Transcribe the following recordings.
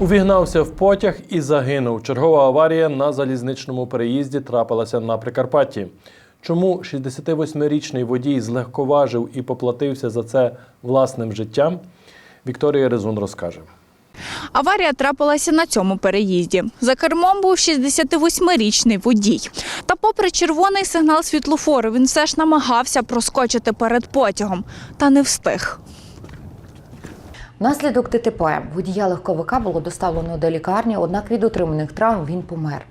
Увігнався в потяг і загинув. Чергова аварія на залізничному переїзді трапилася на Прикарпатті. Чому 68-річний водій злегковажив і поплатився за це власним життям? Вікторія Резун розкаже. Аварія трапилася на цьому переїзді. За кермом був 68-річний водій. Та попри червоний сигнал світлофору, він все ж намагався проскочити перед потягом, та не встиг. Внаслідок ДТП водія легковика було доставлено до лікарні, однак від отриманих травм він помер.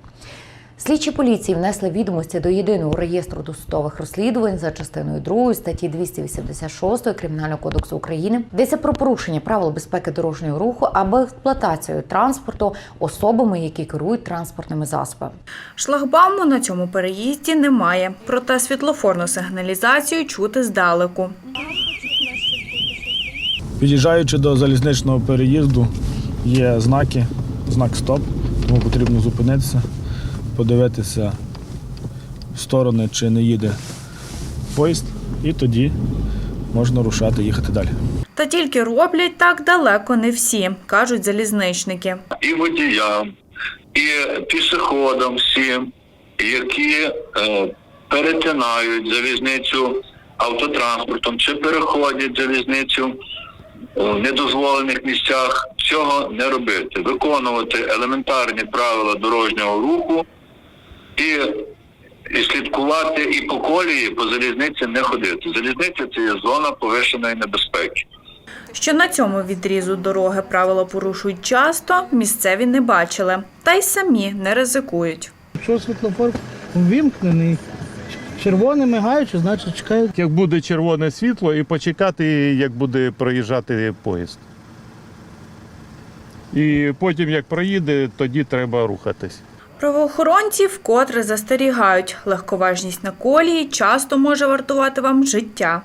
Слідчі поліції внесли відомості до єдиного реєстру досудових розслідувань за частиною 2 статті 286 Кримінального кодексу України. Йдеться про порушення правил безпеки дорожнього руху або експлуатацію транспорту особами, які керують транспортними засобами. Шлагбауму на цьому переїзді немає, проте світлофорну сигналізацію чути здалеку. Під'їжджаючи до залізничного переїзду, є знаки, знак стоп, тому потрібно зупинитися, подивитися в сторони, чи не їде поїзд, і тоді можна рушати, їхати далі. Та тільки роблять так далеко не всі, кажуть залізничники. і водіям, і пішоходам всім, які е, перетинають залізницю автотранспортом чи переходять залізницю в недозволених місцях, цього не робити, виконувати елементарні правила дорожнього руху і, і слідкувати і по колії, по залізниці не ходити. Залізниця це є зона повищеної небезпеки. Що на цьому відрізу дороги правила порушують часто, місцеві не бачили, та й самі не ризикують. Якщо світлофор ввімкнений, червоний мигаючи, значить чекають. як буде червоне світло, і почекати, як буде проїжджати поїзд. І потім, як проїде, тоді треба рухатись. Правоохоронці вкотре застерігають, легковажність на колії часто може вартувати вам життя.